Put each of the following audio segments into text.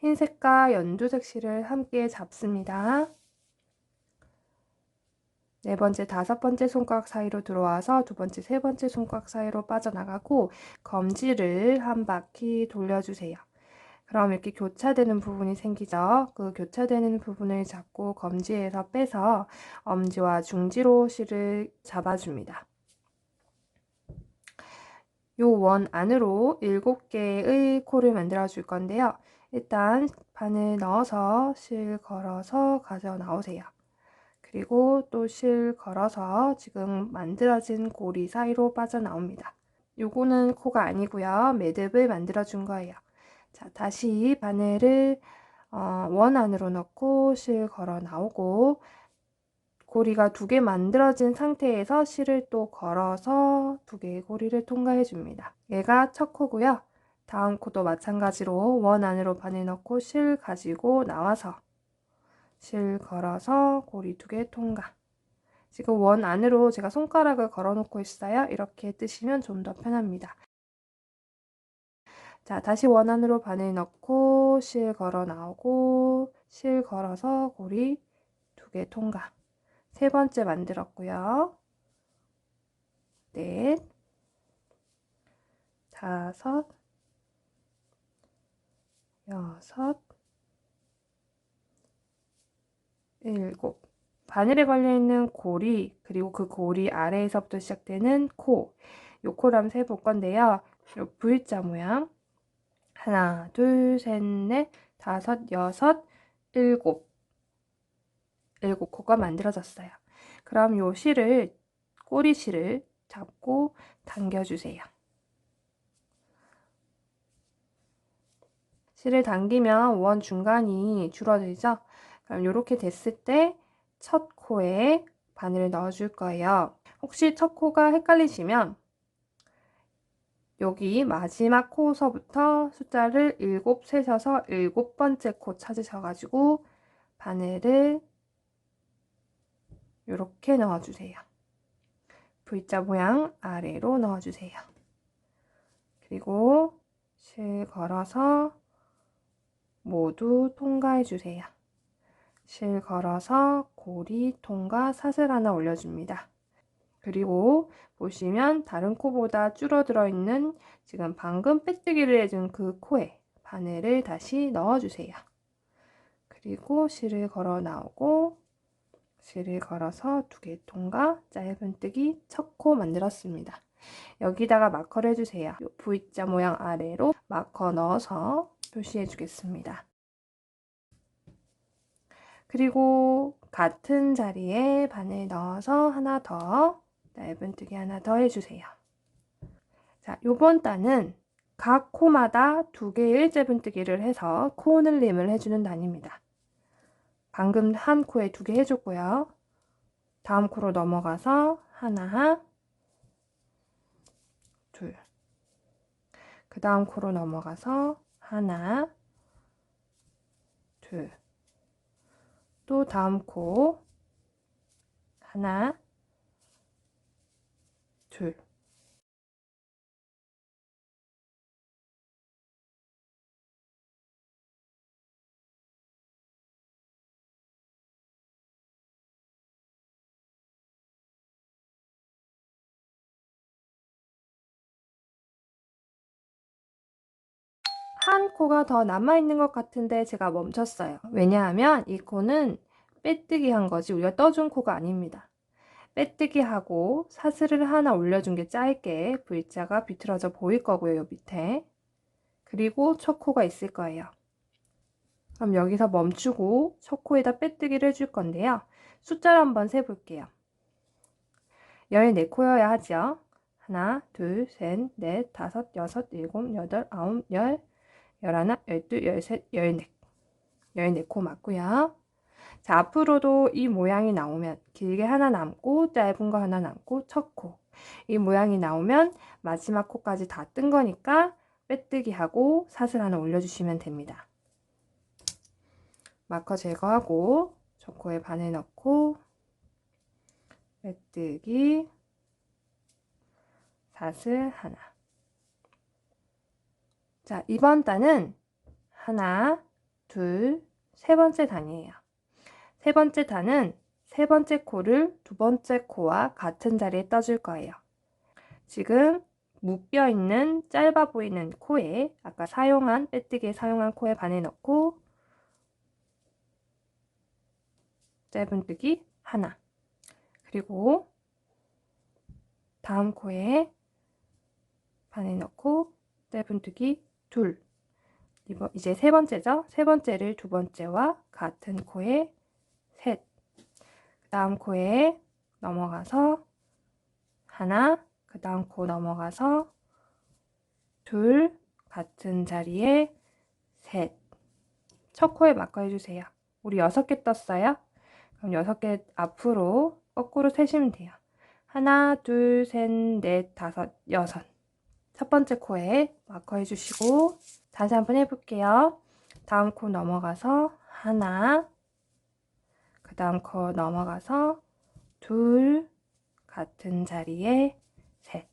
흰색과 연두색 실을 함께 잡습니다. 네 번째, 다섯 번째 손가락 사이로 들어와서 두 번째, 세 번째 손가락 사이로 빠져나가고 검지를 한 바퀴 돌려주세요. 그럼 이렇게 교차되는 부분이 생기죠. 그 교차되는 부분을 잡고 검지에서 빼서 엄지와 중지로 실을 잡아줍니다. 요 원 안으로 7개의 코를 만들어 줄 건데요. 일단 바늘 넣어서 실 걸어서 가져 나오세요. 그리고 또 실 걸어서 지금 만들어진 고리 사이로 빠져나옵니다. 요거는 코가 아니고요. 매듭을 만들어 준 거예요. 자, 다시 바늘을 어, 원 안으로 넣고 실 걸어 나오고 고리가 두 개 만들어진 상태에서 실을 또 걸어서 두 개의 고리를 통과해 줍니다. 얘가 첫 코고요. 다음 코도 마찬가지로 원 안으로 바늘 넣고 실 가지고 나와서 실 걸어서 고리 두 개 통과. 지금 원 안으로 제가 손가락을 걸어 놓고 있어요. 이렇게 뜨시면 좀 더 편합니다. 자, 다시 원 안으로 바늘 넣고 실 걸어 나오고 실 걸어서 고리 두 개 통과. 세 번째 만들었고요. 넷, 다섯, 일곱. 바늘에 걸려있는 고리, 그리고 그 고리 아래에서부터 시작되는 코. 요 코를 한번 세볼 건데요. 요 V자 모양. 하나, 둘, 셋, 넷, 다섯, 여섯, 일곱. 일곱 코가 만들어졌어요. 그럼 요 실을, 꼬리 실을 잡고 당겨주세요. 실을 당기면 원 중간이 줄어들죠? 그럼 이렇게 됐을 때 첫 코에 바늘을 넣어줄 거예요. 혹시 첫 코가 헷갈리시면 여기 마지막 코서부터 숫자를 7 세셔서 일곱 번째 코 찾으셔가지고 바늘을 이렇게 넣어주세요. V자 모양 아래로 넣어주세요. 그리고 실 걸어서 모두 통과해 주세요. 실 걸어서 고리 통과 사슬 하나 올려줍니다. 그리고 보시면 다른 코보다 줄어들어 있는 지금 방금 빼뜨기를 해준 그 코에 바늘을 다시 넣어주세요. 그리고 실을 걸어 나오고 실을 걸어서 두 개 통과 짧은뜨기 첫 코 만들었습니다. 여기다가 마커를 해주세요. V자 모양 아래로 마커 넣어서 표시해 주겠습니다. 그리고 같은 자리에 바늘 넣어서 하나 더 짧은뜨기 하나 더 해주세요. 자, 요번 단은 각 코마다 두 개의 짧은뜨기를 해서 코 늘림을 해주는 단입니다. 방금 한 코에 두 개 해줬고요. 다음 코로 넘어가서 하나, 둘. 그 다음 코로 넘어가서 하나, 둘. 또 다음 코 하나, 둘. 한 코가 더 남아있는 것 같은데 제가 멈췄어요. 왜냐하면 이 코는 빼뜨기 한 거지 우리가 떠준 코가 아닙니다. 빼뜨기 하고 사슬을 하나 올려준 게 짧게 V자가 비틀어져 보일 거고요. 요 밑에. 그리고 첫 코가 있을 거예요. 그럼 여기서 멈추고 첫 코에다 빼뜨기를 해줄 건데요. 숫자를 한번 세볼게요. 14코여야 하죠. 하나, 둘, 셋, 넷, 다섯, 여섯, 일곱, 여덟, 아홉, 열, 열하나, 열둘, 열셋, 열넷. 열네 코 맞고요. 자, 앞으로도 이 모양이 나오면 길게 하나 남고 짧은 거 하나 남고 첫 코. 이 모양이 나오면 마지막 코까지 다 뜬 거니까 빼뜨기 하고 사슬 하나 올려주시면 됩니다. 마커 제거하고 첫 코에 바늘 넣고 빼뜨기 사슬 하나 자, 이번 단은 하나, 둘, 세 번째 단이에요. 세 번째 단은 세 번째 코를 두 번째 코와 같은 자리에 떠줄 거예요. 지금 묶여 있는 짧아 보이는 코에 아까 사용한 빼뜨기에 사용한 코에 반을 넣고 짧은 뜨기 하나 그리고 다음 코에 반을 넣고 짧은 뜨기 둘. 이번 이제 세 번째죠? 세 번째를 두 번째와 같은 코에 셋. 다음 코에 넘어가서 하나 그 다음 코 넘어가서 둘 같은 자리에 셋. 첫 코에 마커 해주세요. 우리 여섯 개 떴어요? 그럼 여섯 개 앞으로 거꾸로 세시면 돼요. 하나 둘 셋 넷 다섯 여섯 첫 번째 코에 마커 해주시고 다시 한번 해볼게요. 다음 코 넘어가서 하나 그 다음 코 넘어가서 둘 같은 자리에 셋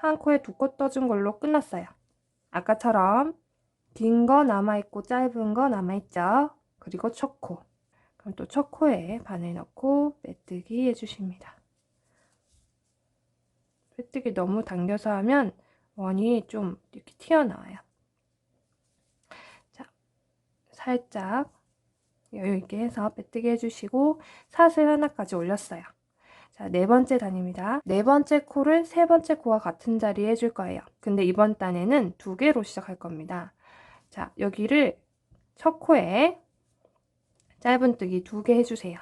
한 코에 두 코 떠준 걸로 끝났어요. 아까처럼 긴 거 남아있고 짧은 거 남아있죠? 그리고 첫 코. 그럼 또 첫 코에 바늘 넣고 빼뜨기 해주십니다. 빼뜨기 너무 당겨서 하면 원이 좀 이렇게 튀어나와요. 자, 살짝 여유있게 해서 빼뜨기 해주시고 사슬 하나까지 올렸어요. 자, 네 번째 단입니다. 네 번째 코를 세 번째 코와 같은 자리에 해줄 거예요. 근데 이번 단에는 두 개로 시작할 겁니다. 자, 여기를 첫 코에 짧은뜨기 두 개 해주세요.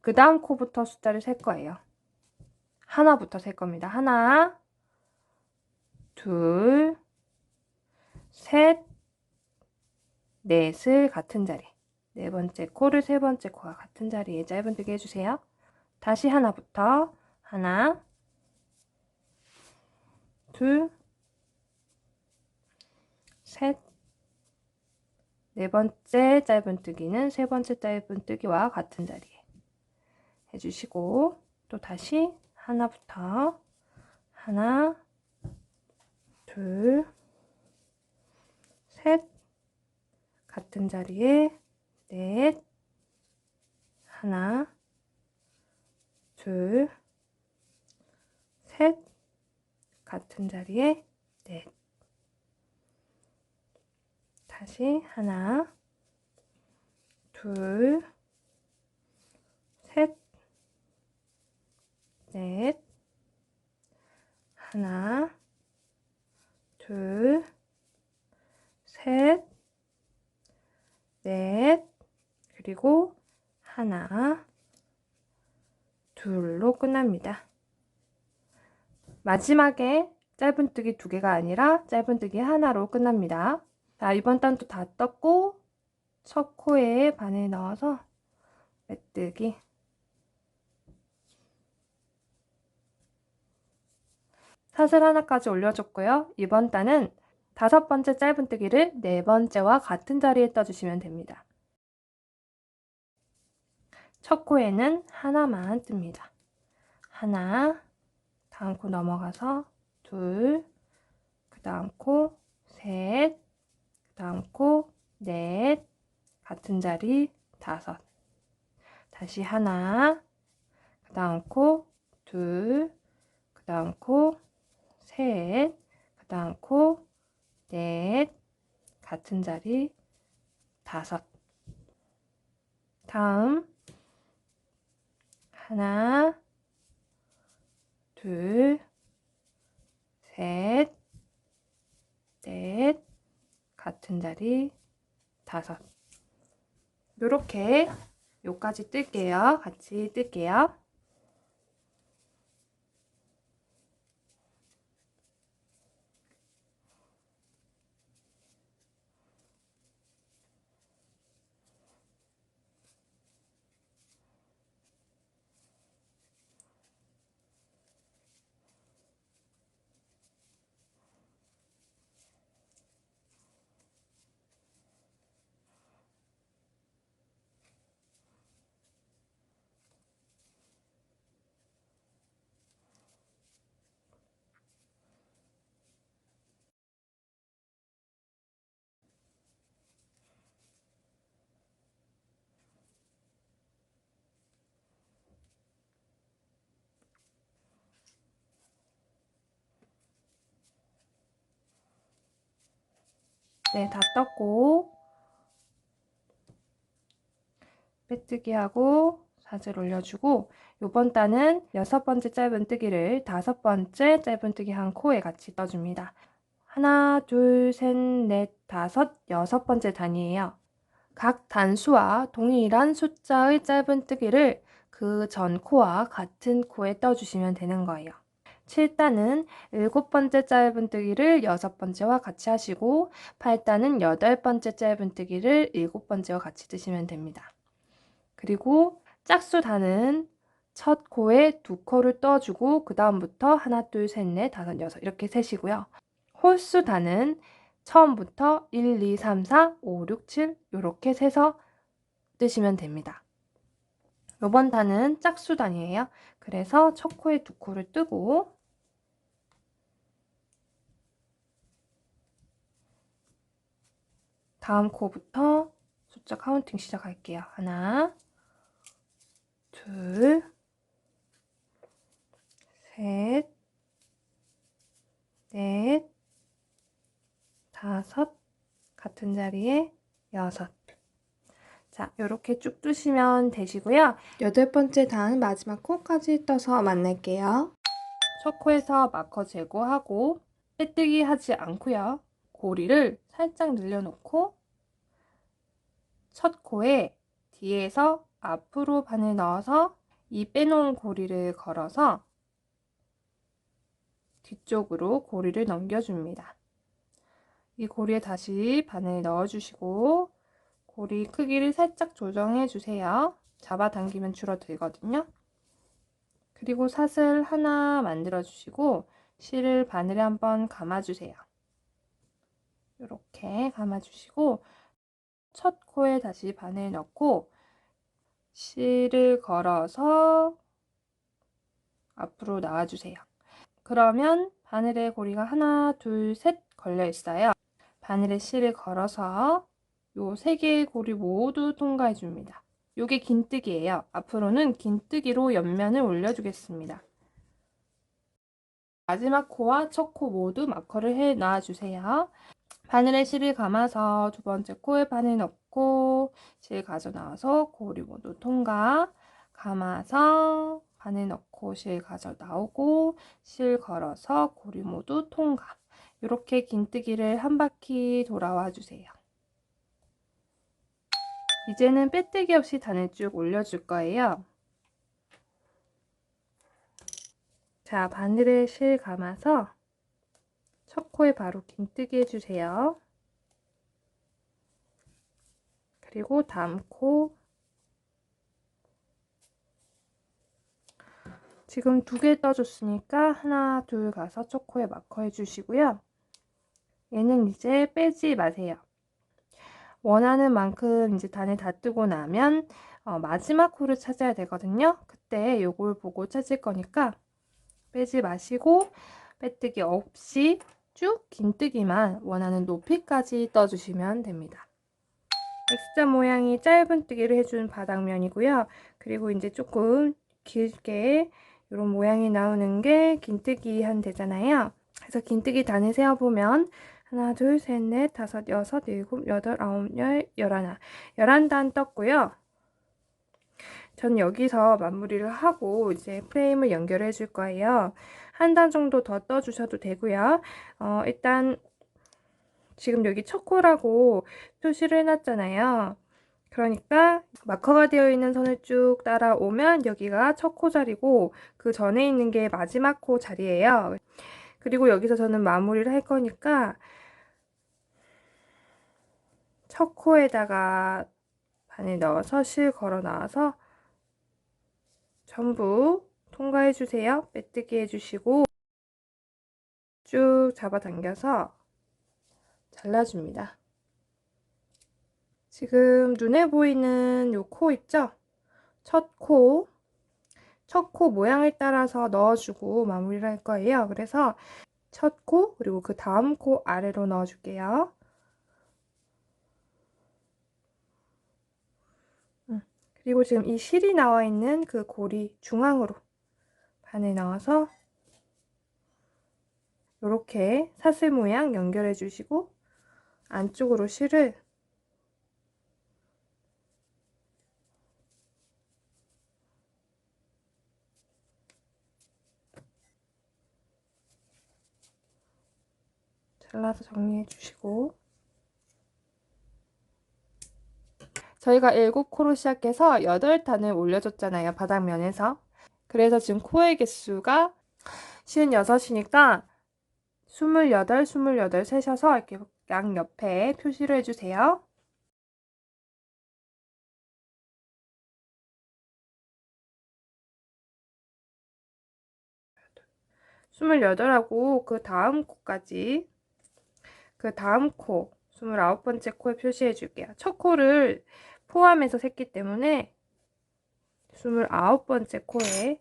그 다음 코부터 숫자를 셀 거예요. 하나부터 셀 겁니다. 하나, 둘, 셋, 넷을 같은 자리. 네 번째 코를 세 번째 코와 같은 자리에 짧은뜨기 해주세요. 다시 하나부터 하나, 둘, 셋, 네 번째 짧은뜨기는 세 번째 짧은뜨기와 같은 자리에 해주시고 또 다시 하나부터 하나, 둘, 셋, 같은 자리에 넷, 하나, 둘, 셋, 같은 자리에 넷. 다시 하나, 둘, 셋, 넷, 하나, 둘, 셋, 넷, 그리고 하나, 둘로 끝납니다. 마지막에 짧은뜨기 두 개가 아니라 짧은뜨기 하나로 끝납니다. 자, 이번 단도 다 떴고 첫 코에 바늘 넣어서 메뜨기 사슬 하나까지 올려줬고요. 이번 단은 다섯 번째 짧은뜨기를 네 번째와 같은 자리에 떠주시면 됩니다. 첫 코에는 하나만 뜹니다. 하나, 다음 코 넘어가서 둘, 그 다음 코 셋, 그 다음 코 넷, 같은 자리 다섯. 다시 하나, 그 다음 코 둘, 그 다음 코 셋, 그 다음 코 넷, 같은 자리 다섯. 다음 하나, 둘, 셋, 넷, 같은 자리 다섯. 요렇게 요까지 뜰게요. 같이 뜰게요. 네, 다 떴고 빼뜨기 하고 사슬 올려주고 요번 단은 여섯 번째 짧은뜨기를 다섯 번째 짧은뜨기 한 코에 같이 떠줍니다. 하나, 둘, 셋, 넷, 다섯, 여섯 번째 단이에요. 각 단수와 동일한 숫자의 짧은뜨기를 그 전 코와 같은 코에 떠주시면 되는 거예요. 7단은 일곱 번째 짧은뜨기를 여섯 번째와 같이 하시고 8단은 여덟 번째 짧은뜨기를 일곱 번째와 같이 뜨시면 됩니다. 그리고 짝수 단은 첫 코에 두 코를 떠주고 그 다음부터 하나, 둘, 셋, 넷, 다섯, 여섯 이렇게 세시고요. 홀수 단은 처음부터 1, 2, 3, 4, 5, 6, 7 이렇게 세서 뜨시면 됩니다. 요번 단은 짝수 단이에요. 그래서 첫 코에 두 코를 뜨고 다음 코부터 숫자 카운팅 시작할게요. 하나, 둘, 셋, 넷, 다섯, 같은 자리에 여섯. 자, 이렇게 쭉 뜨시면 되시고요. 여덟 번째 단 마지막 코까지 떠서 만날게요. 첫 코에서 마커 제거하고 빼뜨기 하지 않고요. 고리를 살짝 늘려놓고 첫 코에 뒤에서 앞으로 바늘 넣어서 이 빼놓은 고리를 걸어서 뒤쪽으로 고리를 넘겨줍니다. 이 고리에 다시 바늘 넣어주시고 고리 크기를 살짝 조정해 주세요. 잡아당기면 줄어들거든요. 그리고 사슬 하나 만들어 주시고 실을 바늘에 한번 감아 주세요. 이렇게 감아 주시고 첫 코에 다시 바늘 넣고 실을 걸어서 앞으로 나와 주세요. 그러면 바늘에 고리가 하나, 둘, 셋 걸려 있어요. 바늘에 실을 걸어서 요 세 개의 고리 모두 통과해 줍니다. 요게 긴뜨기예요. 앞으로는 긴뜨기로 옆면을 올려주겠습니다. 마지막 코와 첫 코 모두 마커를 해 놔주세요. 바늘에 실을 감아서 두 번째 코에 바늘 넣고 실 가져 나와서 고리 모두 통과 감아서 바늘 넣고 실 가져 나오고 실 걸어서 고리 모두 통과 이렇게 긴뜨기를 한 바퀴 돌아와 주세요. 이제는 빼뜨기 없이 단을 쭉 올려줄 거예요. 자, 바늘에 실 감아서 첫 코에 바로 긴뜨기 해주세요. 그리고 다음 코 지금 두 개 떠줬으니까 하나, 둘 가서 첫 코에 마커 해주시고요. 얘는 이제 빼지 마세요. 원하는 만큼 이제 단을 다 뜨고 나면 어, 마지막 코를 찾아야 되거든요. 그때 요걸 보고 찾을 거니까 빼지 마시고 빼뜨기 없이 쭉 긴뜨기만 원하는 높이까지 떠주시면 됩니다. X자 모양이 짧은 뜨기를 해준 바닥면이고요. 그리고 이제 조금 길게 이런 모양이 나오는 게 긴뜨기 한 되잖아요. 그래서 긴뜨기 단을 세어보면 하나, 둘, 셋, 넷, 다섯, 여섯, 일곱, 여덟, 아홉, 열, 열하나 열한 단 떴고요. 전 여기서 마무리를 하고 이제 프레임을 연결해 줄 거예요. 한 단 정도 더 떠주셔도 되고요. 어, 일단 지금 여기 첫 코라고 표시를 해놨잖아요. 그러니까 마커가 되어 있는 선을 쭉 따라오면 여기가 첫 코 자리고 그 전에 있는 게 마지막 코 자리예요. 그리고 여기서 저는 마무리를 할 거니까 첫 코에다가 바늘 넣어서 실 걸어 나와서 전부 통과해 주세요. 빼뜨기 해주시고 쭉 잡아당겨서 잘라줍니다. 지금 눈에 보이는 요 코 있죠? 첫 코, 첫 코 모양을 따라서 넣어주고 마무리를 할 거예요. 그래서 첫 코, 그리고 그 다음 코 아래로 넣어줄게요. 그리고 지금 이 실이 나와 있는 그 고리 중앙으로 바늘 넣어서 이렇게 사슬 모양 연결해 주시고 안쪽으로 실을 잘라서 정리해 주시고 저희가 7코로 시작해서 8단을 올려줬잖아요. 바닥면에서. 그래서 지금 코의 개수가 56이니까 28, 28 세셔서 이렇게 양 옆에 표시를 해주세요. 28하고 그 다음 코까지 그 다음 코 29번째 코에 표시해 줄게요. 첫 코를 포함해서 샜기 때문에 29번째 코에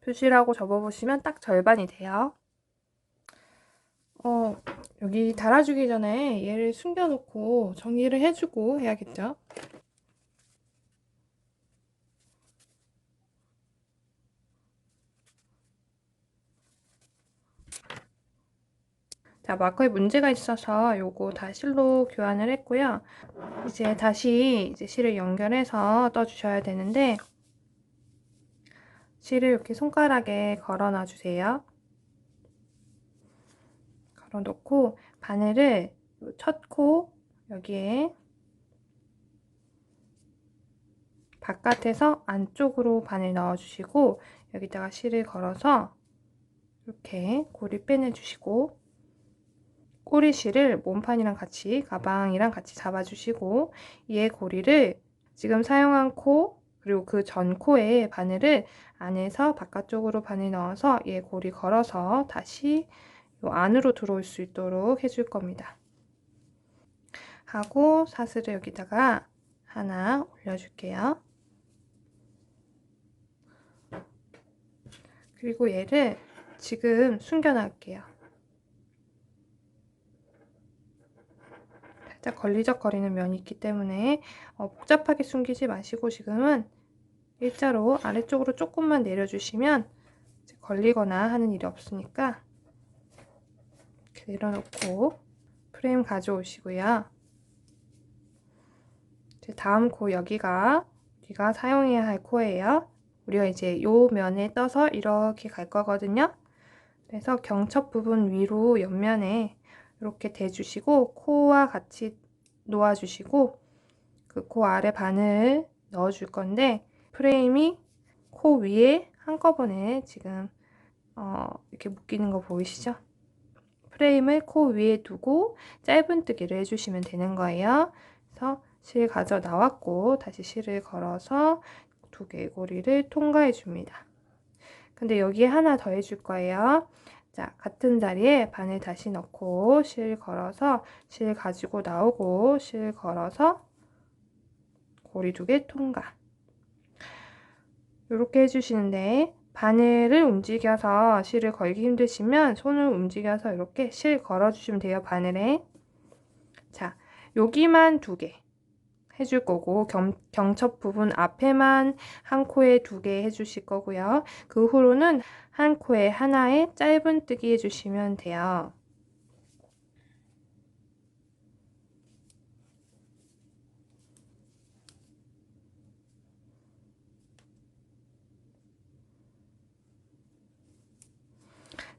표시를 하고 접어보시면 딱 절반이 돼요. 어, 여기 달아주기 전에 얘를 숨겨놓고 정리를 해주고 해야겠죠? 자, 마커에 문제가 있어서 요거 다 실로 교환을 했고요. 이제 다시 이제 실을 연결해서 떠주셔야 되는데 실을 이렇게 손가락에 걸어 놔 주세요. 걸어 놓고 바늘을 첫 코 여기에 바깥에서 안쪽으로 바늘 넣어 주시고 여기다가 실을 걸어서 이렇게 고리 빼내 주시고 꼬리실을 몸판이랑 같이 가방이랑 같이 잡아주시고 얘 고리를 지금 사용한 코 그리고 그 전 코에 바늘을 안에서 바깥쪽으로 바늘 넣어서 얘 고리 걸어서 다시 요 안으로 들어올 수 있도록 해줄 겁니다. 하고 사슬을 여기다가 하나 올려줄게요. 그리고 얘를 지금 숨겨놓을게요. 살짝 걸리적거리는 면이 있기 때문에 어, 복잡하게 숨기지 마시고 지금은 일자로 아래쪽으로 조금만 내려주시면 걸리거나 하는 일이 없으니까 이렇게 내려놓고 프레임 가져오시고요. 다음 코 여기가 우리가 사용해야 할 코예요. 우리가 이제 요 면에 떠서 이렇게 갈 거거든요. 그래서 경첩 부분 위로 옆면에 이렇게 대주시고 코와 같이 놓아주시고 그 코 아래 바늘 넣어줄 건데 프레임이 코 위에 한꺼번에 지금 어, 이렇게 묶이는 거 보이시죠? 프레임을 코 위에 두고 짧은뜨기를 해주시면 되는 거예요. 그래서 실 가져 나왔고 다시 실을 걸어서 두 개의 고리를 통과해 줍니다. 근데 여기에 하나 더 해줄 거예요. 자, 같은 자리에 바늘 다시 넣고 실 걸어서 실 가지고 나오고 실 걸어서 고리 두 개 통과. 이렇게 해주시는데 바늘을 움직여서 실을 걸기 힘드시면 손을 움직여서 이렇게 실 걸어주시면 돼요. 바늘에. 자, 여기만 두 개. 해줄 거고 경, 경첩 부분 앞에만 한 코에 두 개 해주실 거고요. 그 후로는 한 코에 하나에 짧은 뜨기 해주시면 돼요.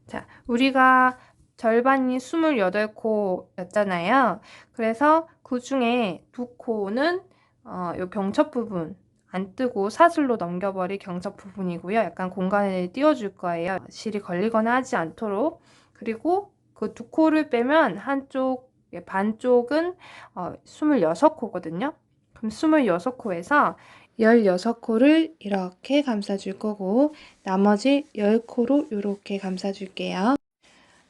자, 우리가 절반이 28코였잖아요. 그래서 그 중에 두 코는 어, 요 경첩 부분 안 뜨고 사슬로 넘겨버릴 경첩 부분이고요. 약간 공간을 띄워줄 거예요. 실이 걸리거나 하지 않도록. 그리고 그 두 코를 빼면 한쪽, 예, 반쪽은 어, 26코거든요. 그럼 26코에서 16코를 이렇게 감싸줄 거고 나머지 10코로 이렇게 감싸줄게요.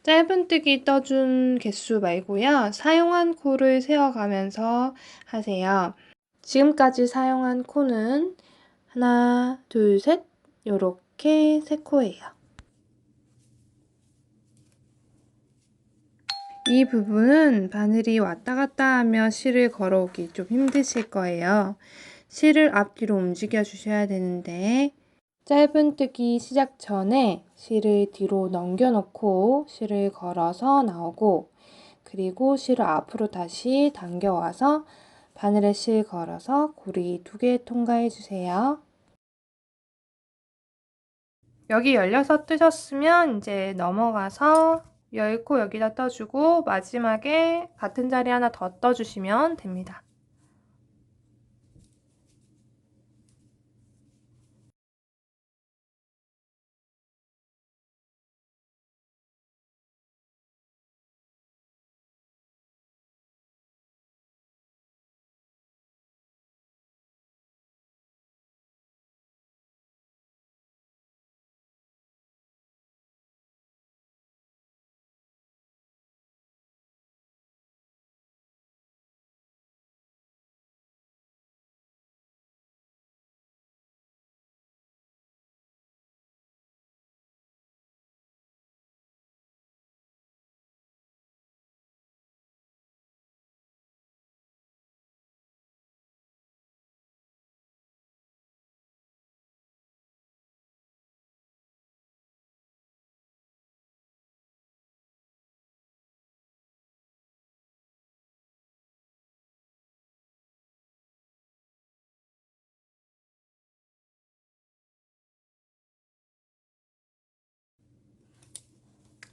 짧은뜨기 떠준 개수 말고요. 사용한 코를 세어가면서 하세요. 지금까지 사용한 코는 하나, 둘, 셋 요렇게 세 코예요. 이 부분은 바늘이 왔다 갔다 하며 실을 걸어오기 좀 힘드실 거예요. 실을 앞뒤로 움직여 주셔야 되는데 짧은뜨기 시작 전에 실을 뒤로 넘겨놓고 실을 걸어서 나오고 그리고 실을 앞으로 다시 당겨와서 바늘에 실 걸어서 고리 두 개 통과해 주세요. 여기 열려서 뜨셨으면 이제 넘어가서 열고 여기다 떠주고 마지막에 같은 자리 하나 더 떠주시면 됩니다.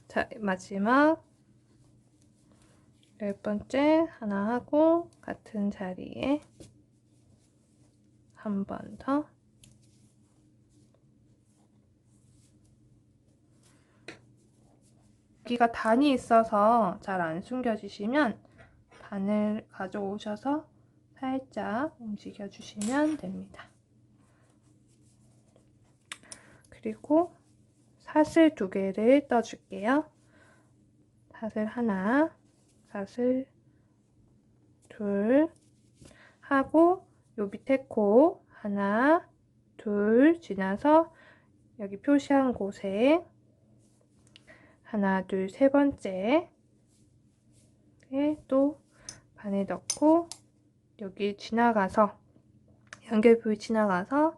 자, 마지막 열 번째 하나 하고 같은 자리에 한 번 더. 여기가 단이 있어서 잘 안 숨겨지시면 단을 가져오셔서 살짝 움직여 주시면 됩니다. 그리고 사슬 두 개를 떠줄게요. 사슬 하나, 사슬 둘 하고 요 밑에 코 하나, 둘 지나서 여기 표시한 곳에 하나, 둘, 세 번째 또 바늘 넣고 여기 지나가서 연결 부위 지나가서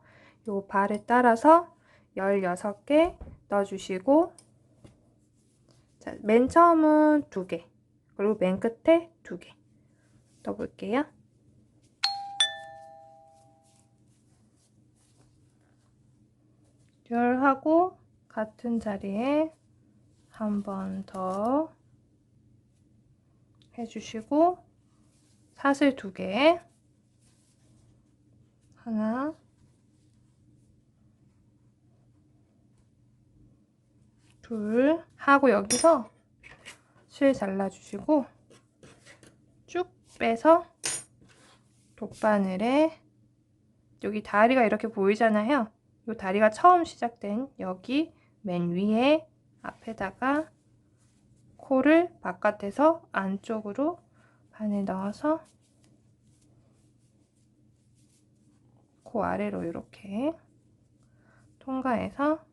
요 발을 따라서 16개 넣어주시고 자, 맨 처음은 두 개, 그리고 맨 끝에 두 개 넣어볼게요. 열하고 같은 자리에 한 번 더 해주시고 사슬 두 개, 하나, 둘 하고 여기서 실 잘라주시고 쭉 빼서 돗바늘에 여기 다리가 이렇게 보이잖아요. 이 다리가 처음 시작된 여기 맨 위에 앞에다가 코를 바깥에서 안쪽으로 바늘 넣어서 코 아래로 이렇게 통과해서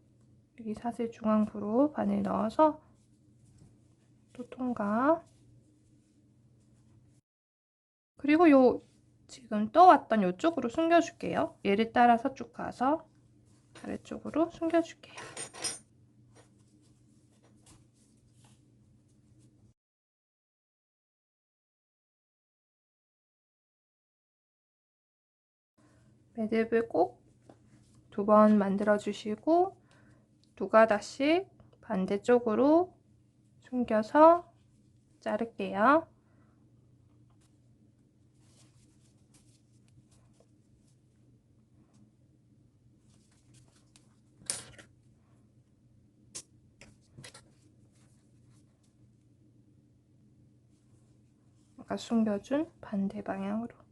여기 사슬 중앙부로 바늘 넣어서 또 통과. 그리고 요 지금 떠왔던 요쪽으로 숨겨줄게요. 얘를 따라서 쭉 가서 아래쪽으로 숨겨줄게요. 매듭을 꼭 두 번 만들어 주시고 두 가닥씩 반대쪽으로 숨겨서 자를게요. 아까 숨겨준 반대 방향으로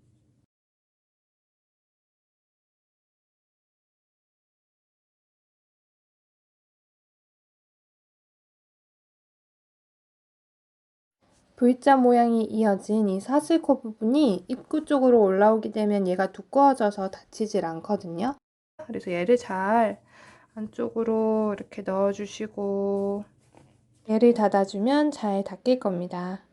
V자 모양이 이어진 이 사슬코 부분이 입구 쪽으로 올라오게 되면 얘가 두꺼워져서 닫히질 않거든요. 그래서 얘를 잘 안쪽으로 이렇게 넣어주시고 얘를 닫아주면 잘 닫힐 겁니다.